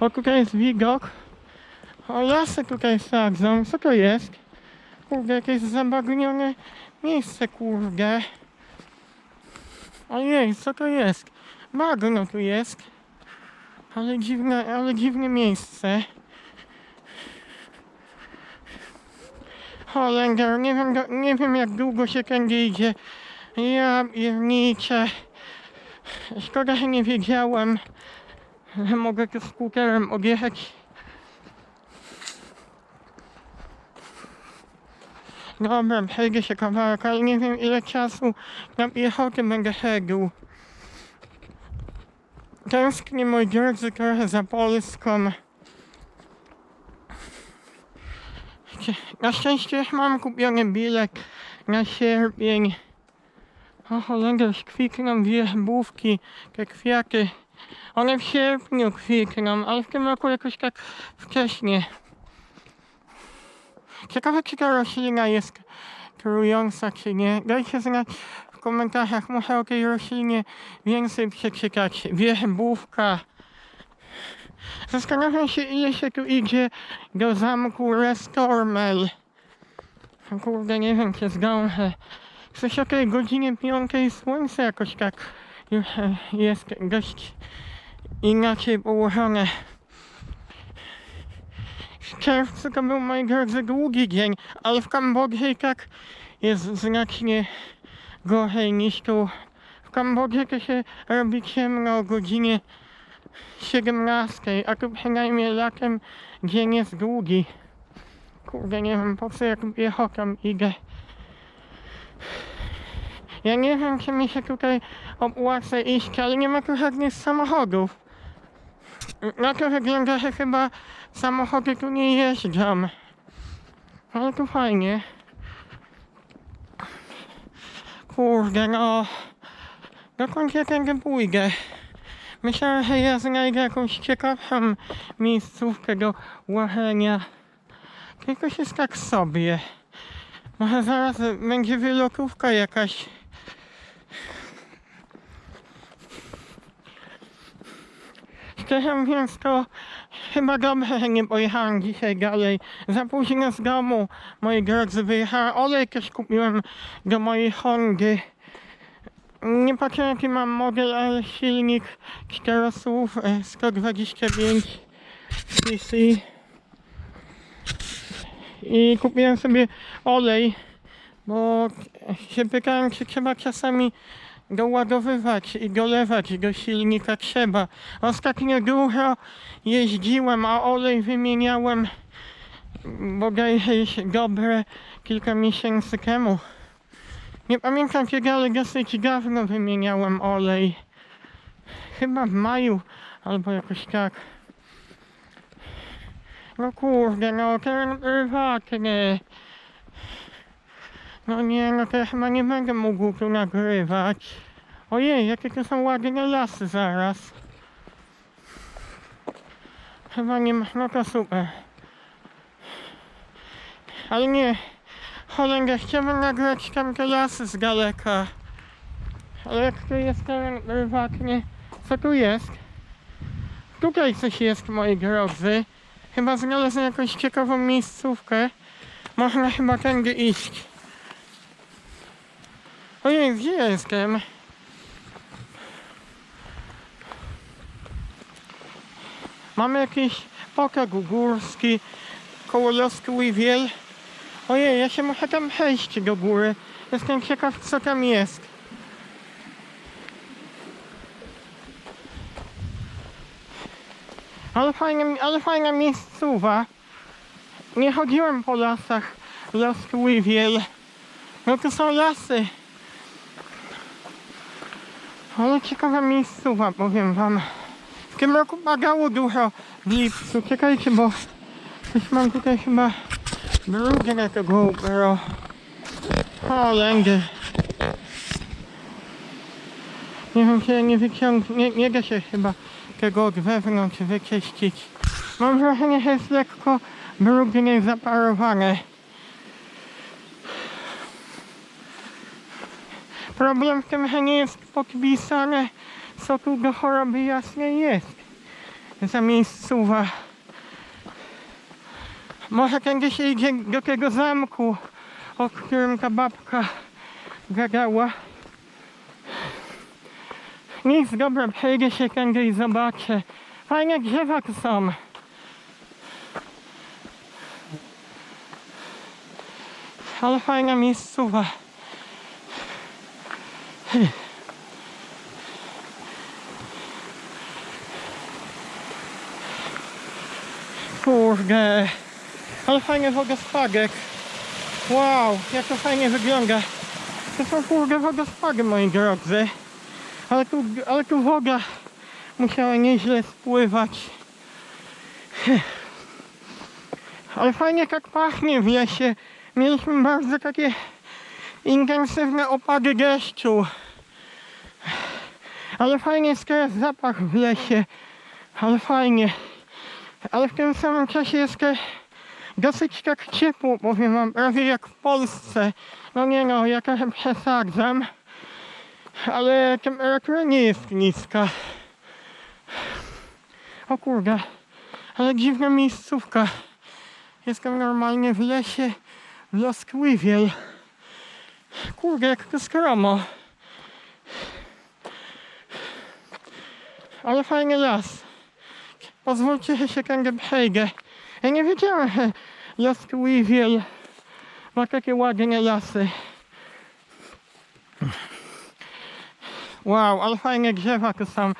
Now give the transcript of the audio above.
O, tutaj jest widok. O, lasy tutaj sadzą. Co to jest? Kurde, jakieś zabagnione miejsce, kurde. Ojej, co to jest? Bagno tu jest. Ale dziwne, ale dziwne miejsce. Holender, nie wiem, nie wiem jak długo się tędy idzie. Ja pierniczę. Szkoda, że nie wiedziałem, mogę skuterem odjechać. Dobra, przejdę się kawałek, ale nie wiem ile czasu na piechotę będę szedł. Tęsknię, moi drodzy, trochę za Polską. Na szczęście już mam kupiony bilet na sierpień. O Holender, kwitną wierzbówki, te kwiaty. One w sierpniu kwitną, ale w tym roku jakoś tak wcześnie. Ciekawe, czy ta roślina jest trująca, czy nie. Dajcie znać w komentarzach, muszę o tej roślinie więcej przeczytać. Wierzbówka. Zastanawiam się, ile się tu idzie do zamku Restormel. Kurde, nie wiem, czy zdążę. Coś o tej godzinie piątej słońce jakoś tak już e, jest dość inaczej położone. W czerwcu to był mój drodzy długi dzień, ale w Kambodży i tak jest znacznie gorzej niż tu. W Kambodży to się robi ciemno o godzinie 17, a tu przynajmniej latem dzień jest długi. Kurde, nie wiem po co jak piechotą idę. Ja nie wiem, czy mi się tutaj opłaca iść, ale nie ma tu żadnych samochodów. Na to wygląda, że chyba samochody tu nie jeżdżą. Ale tu fajnie. Kurde, no. Dokąd ja tędy pójdę? Myślałem, że ja znajdę jakąś ciekawszą miejscówkę do łażenia. Tylko jest tak sobie. Może zaraz będzie wylotówka jakaś. Szczerze mówiąc to chyba dobrze, że nie pojechałem dzisiaj dalej. Za późno z domu, moi drodzy, wyjechałem. Olej też kupiłem do mojej Hondy. Nie patrzę jaki mam model, ale silnik 4 słów 125 cc. I kupiłem sobie olej, bo się pytałem, czy trzeba czasami doładowywać i dolewać do silnika trzeba. Ostatnio dużo jeździłem, a olej wymieniałem bodajże już dobre kilka miesięcy temu. Nie pamiętam kiedy, ale dosyć dawno wymieniałem olej. Chyba w maju albo jakoś tak. No kurde, no teren prywatny. No nie, no to ja chyba nie będę mógł tu nagrywać. Ojej, jakie to są ładne lasy zaraz. Chyba nie ma, no to super. Ale nie, Holender, chciałbym nagrać tam te lasy z daleka. Ale jak tu jest teren prywatny, co tu jest? Tutaj coś jest, moi drodzy. Chyba znalazłem jakąś ciekawą miejscówkę. Można chyba tędy iść. Ojej, gdzie ja jestem? Mamy jakiś pokag górski koło i Wiel. Ojej, ja się muszę tam przejść do góry. Jestem ciekaw, co tam jest. Ale fajna, ale fajna miejscowa. Nie chodziłem po lasach Losku i Wiel. No to są lasy. Ale ciekawa miejscowa, powiem wam. W tym roku padało dużo w lipcu. Czekajcie, bo coś mam tutaj chyba drugie na to GoPro. O, lędy. Nie wiem, czy nie wyciągnę, nie da się chyba tego od wewnątrz wyczyścić. Mam wrażenie, że jest lekko brudnie zaparowane. Problem w tym, że nie jest podpisane, co tu do choroby jasnej jest. za miejscowa. Może się idzie do tego zamku, o którym ta babka gadała. Nic, dobra, przejdę się tędy i zobaczę. Fajne drzewa są. Ale fajna miejscowa. Kurde. Ale fajny wodospadek. Wow, jak to fajnie wygląda. To są kurde wodospady, moi drodzy. Ale tu, ale tu woda musiała nieźle spływać. Ale fajnie tak pachnie w lesie. Mieliśmy bardzo takie intensywne opady deszczu. Ale fajnie jest zapach w lesie. Ale fajnie. Ale w tym samym czasie jest dosyć tak ciepło, powiem wam, prawie jak w Polsce. No nie no, ja trochę przesadzam. Ale temperatura nie jest niska. O kurde, ale dziwna miejscówka. Jestem normalnie w lesie w Loskwywiel. Kurde, jak to skromo. Ale fajny las. Pozwólcie, że tędy przejdę. Ja nie wiedziałem, że Loskwywiel ma takie ładne lasy. Wow, ale fajne drzewa tu są.